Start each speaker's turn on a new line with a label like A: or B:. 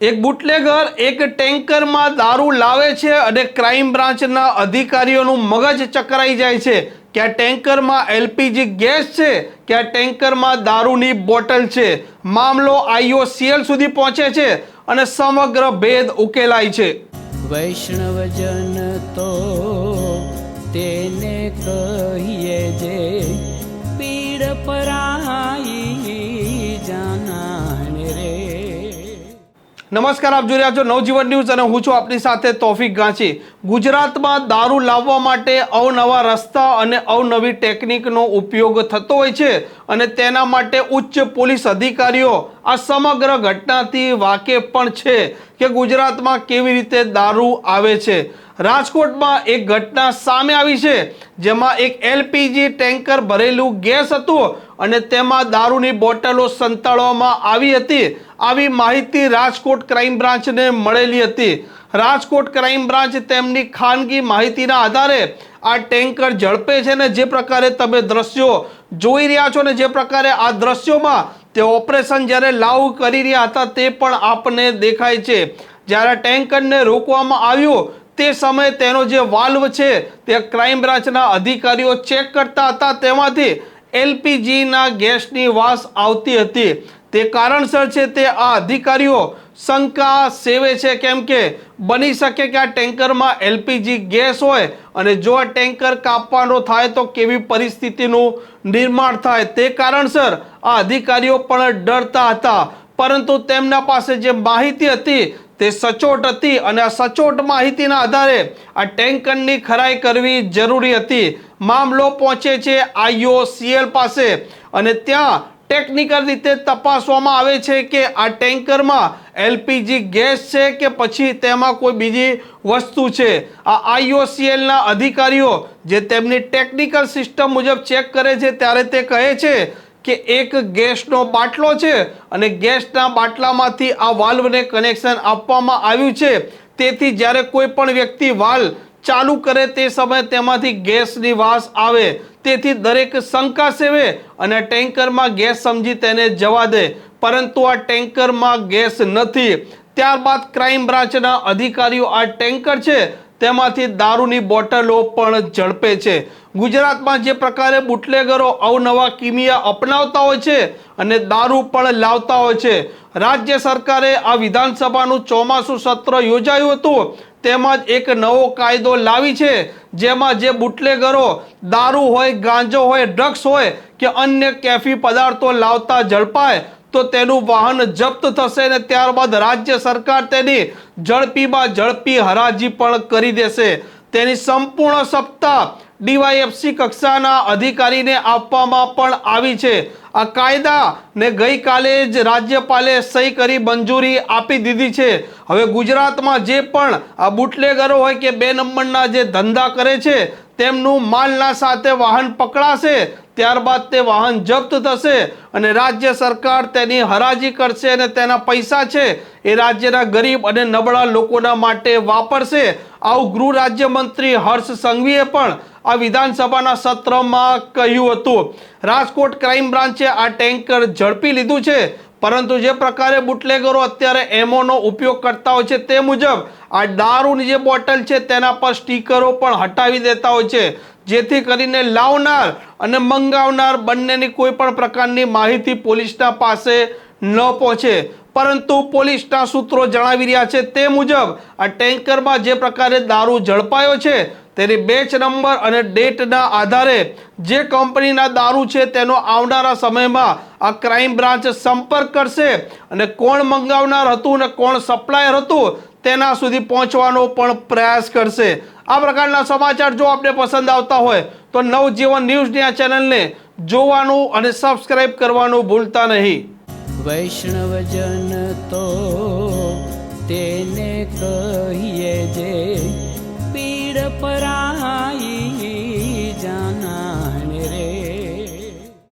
A: એક બુટલેગર એક ટેન્કરમાં દારૂ લાવે છે અને ક્રાઇમ બ્રાન્ચના અધિકારીઓનું મગજ ચકરાઈ જાય છે. કે આ ટેન્કરમાં એલપીજી ગેસ છે કે આ ટેન્કરમાં દારૂની બોટલ છે. મામલો આઈઓસીએલ સુધી પહોંચે છે અને સમગ્ર ભેદ ઉકેલાય છે.
B: વૈષ્ણવજન તો તેને કહીએ જે પીડ પરાઈ
A: નમસ્કાર, આપ જોઈ રહ્યા છો નવજીવન ન્યૂઝ અને હું છું આપની સાથે તોફિક ગાંચી. ગુજરાતમાં દારૂ લાવવા માટે અવનવા રસ્તા અને અવનવી ટેકનિકનો ઉપયોગ થતો હોય છે અને તેના માટે ઉચ્ચ પોલીસ અધિકારીઓ આ સમગ્ર ઘટનાથી વાકેફ પણ છે કે ગુજરાતમાં કેવી રીતે દારૂ આવે છે. રાજકોટમાં એક ઘટના સામે આવી છે, જેમાં એક એલપીજી ટેન્કર ભરેલું ગેસ હતું અને તેમાં દારૂની બોટલો સંતાડવામાં આવી હતી. આવી માહિતી રાજકોટ ક્રાઇમ બ્રાન્ચને મળેલી હતી. રાજકોટ ક્રાઇમ બ્રાન્ચ તેમની ખાનગી માહિતીના આધારે આ ટેન્કર ઝડપે છે ને જે પ્રકારે તમે દ્રશ્યો જોઈ રહ્યા છો ને જે પ્રકારે આ દ્રશ્યોમાં તે ઓપરેશન જ્યારે લાવ કરી રહ્યા હતા તે પણ આપને દેખાય છે. જ્યારે ટેન્કરને રોકવામાં આવ્યું, તે સમયે તેનો જે વાલ્વ છે તે ક્રાઇમ બ્રાન્ચના અધિકારીઓ ચેક કરતા હતા. તેમાંથી એલપીજીના ગેસની વાસ આવતી હતી. તે કારણસર છે તે આ અધિકારીઓ શંકા સેવે છે કેમ કે બની શકે કે આ ટેન્કરમાં એલપીજી ગેસ હોય અને જો આ ટેન્કર કાપવાનો થાય તો કેવી પરિસ્થિતિનું નિર્માણ થાય. તે કારણસર આ અધિકારીઓ પણ ડરતા હતા. પરંતુ તેમના પાસે જે માહિતી હતી તે સચોટ હતી અને આ સચોટ માહિતીના આધારે આ ટેન્કરની ખરાઈ કરવી જરૂરી હતી. મામલો પહોંચે છે આઈઓસીએલ પાસે અને ત્યાં ટેકનિકલ રીતે તપાસવામાં આવે છે કે આ ટેન્કરમાં એલપીજી ગેસ છે કે પછી તેમાં કોઈ બીજી વસ્તુ છે. આ આઈઓસીએલના અધિકારીઓ જે તેમની ટેકનિકલ સિસ્ટમ મુજબ ચેક કરે છે ત્યારે તે કહે છે કે એક ગેસનો બાટલો છે અને ગેસના બાટલામાંથી આ વાલ્વને કનેક્શન આપવામાં આવ્યું છે. તેથી જ્યારે કોઈ પણ વ્યક્તિ વાલ્વ ચાલુ કરે તે સમયે તેમાંથી ગેસની વાસ આવે. તેથી દરેક શંકા સેવે અને ટેન્કરમાં ગેસ સમજી તેને જવા દે. પરંતુ આ ટેન્કરમાં ગેસ નથી. ત્યારબાદ ક્રાઇમ બ્રાન્ચના અધિકારીઓ આ ટેન્કર છે તેમાંથી દારૂની બોટલો પણ ઝડપે છે. ગુજરાતમાં જે પ્રકારે બુટલેગરો અવનવા કિમિયા અપનાવતા હોય છે અને દારૂ પણ લાવતા હોય છે. રાજ્ય સરકારે આ વિધાનસભાનું ચોમાસું સત્ર યોજાયું હતું. તેમાં જ એક નવો કાયદો લાવી છે, જેમાં જે બુટલેગરો દારૂ હોય, ગાંજો હોય, ડ્રગ્સ હોય કે અન્ય કેફી પદાર્થો લાવતા ઝડપાય તો તેનું વાહન જપ્ત થશે ને ત્યારબાદ રાજ્ય સરકાર તેની ઝડપીમાં ઝડપી હરાજી પણ કરી દેશે. તેની સંપૂર્ણ સત્તા ડીવાયએફસી કક્ષાના અધિકારીને આપવામાં પણ આવી છે. આ કાયદાને ગઈકાલે જ રાજ્યપાલે સહી કરી મંજૂરી આપી દીધી છે. હવે ગુજરાતમાં જે પણ આ બુટલેગરો હોય કે બે નંબરના જે ધંધા કરે છે, તેમનું માલના સાથે વાહન પકડાશે ત્યારબાદ તે વાહન જપ્ત થશે અને રાજ્ય સરકાર તેની હરાજી કરશે અને તેના પૈસા છે એ રાજ્યના ગરીબ અને નબળા લોકોના માટે વાપરશે. આવું ગૃહ રાજ્યમંત્રી હર્ષ સંઘવીએ પણ આ વિધાનસભાના સત્રમાં કહ્યું હતું. રાજકોટ ક્રાઇમ બ્રાન્ચે આ ટેન્કર ઝડપી લીધું છે. પરંતુ જે પ્રકારે બુટલેગરો અત્યારે એમોનો ઉપયોગ કરતા હોય છે તે મુજબ આ દારૂની જે બોટલ છે તેના પર સ્ટીકરો પણ હટાવી દેતા હોય છે. જેથી કરીને લાવનાર અને મંગાવનાર બંનેની કોઈ પણ પ્રકારની માહિતી પોલીસના પાસે ન પહોંચે. પરંતુ પોલીસના સૂત્રો જણાવી રહ્યા છે તે મુજબ આ ટેન્કરમાં જે પ્રકારે દારૂ ઝડપાયો છે તેની બેચ નંબર અને ડેટના આધારે જે કંપનીના દારૂ છે તેનો આવનારા સમયમાં આ ક્રાઇમ બ્રાન્ચ સંપર્ક કરશે અને કોણ મંગાવનાર હતું અને કોણ સપ્લાયર હતું તેના સુધી પહોંચવાનો પણ પ્રયાસ કરશે. આ પ્રકારના સમાચાર જો આપને પસંદ આવતા હોય તો નવજીવન ન્યૂઝની આ ચેનલને જોવાનું અને સબસ્ક્રાઇબ કરવાનું ભૂલતા નહીં.
B: વૈષ્ણવજન તો તેને કહીએ જે પીડ પરાઈ